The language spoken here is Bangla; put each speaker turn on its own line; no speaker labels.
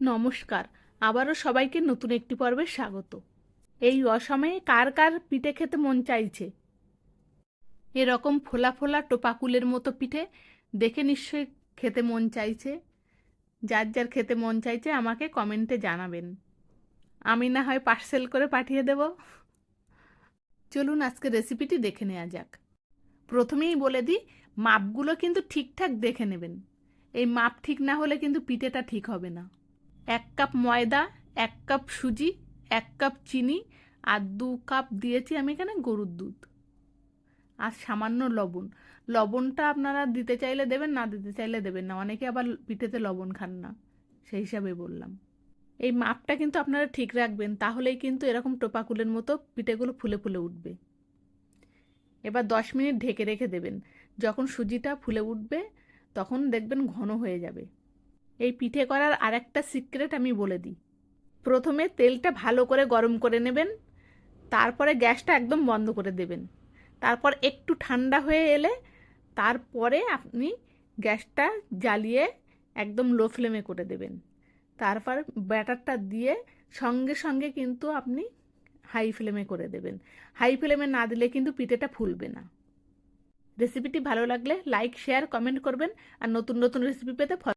নমস্কার। আবারও সবাইকে নতুন একটি পর্বে স্বাগত। এই অসময়ে কার কার পিঠে খেতে মন চাইছে? এরকম ফোলা ফোলা টোপাকুলের মতো পিঠে দেখে নিশ্চয়ই খেতে মন চাইছে। যার যার খেতে মন চাইছে আমাকে কমেন্টে জানাবেন। আমি না হয় পার্সেল করে পাঠিয়ে দেব। চলুন আজকে রেসিপিটি দেখে নেওয়া যাক। প্রথমেই বলে দিই, মাপগুলো কিন্তু ঠিকঠাক দেখে নেবেন। এই মাপ ঠিক না হলে কিন্তু পিঠেটা ঠিক হবে না। এক কাপ ময়দা, এক কাপ সুজি, এক কাপ চিনি আর দু কাপ দিয়েছি আমি এখানে গরুর দুধ আর সামান্য লবণ। লবণটা আপনারা দিতে চাইলে দেবেন, না দিতে চাইলে দেবেন না। অনেকে আবার পিঠেতে লবণ খান না, সেই হিসাবে বললাম। এই মাপটা কিন্তু আপনারা ঠিক রাখবেন, তাহলেই কিন্তু এরকম টোপাকুলের মতো পিঠেগুলো ফুলে ফুলে উঠবে। এবার দশ মিনিট ঢেকে রেখে দেবেন। যখন সুজিটা ফুলে উঠবে, তখন দেখবেন ঘন হয়ে যাবে। এই পিঠে করার আরেকটা সিক্রেট আমি বলে দিই। প্রথমে তেলটা ভালো করে গরম করে নেবেন, তারপরে গ্যাসটা একদম বন্ধ করে দেবেন। তারপর একটু ঠান্ডা হয়ে এলে তারপরে আপনি গ্যাসটা জ্বালিয়ে একদম লো ফ্লেমে করে দেবেন। তারপর ব্যাটারটা দিয়ে সঙ্গে সঙ্গে কিন্তু আপনি হাই ফ্লেমে করে দেবেন। হাই ফ্লেমে না দিলে কিন্তু পিঠেটা ফুলবে না। রেসিপিটি ভালো লাগলে লাইক, শেয়ার, কমেন্ট করবেন আর নতুন নতুন রেসিপি পেতে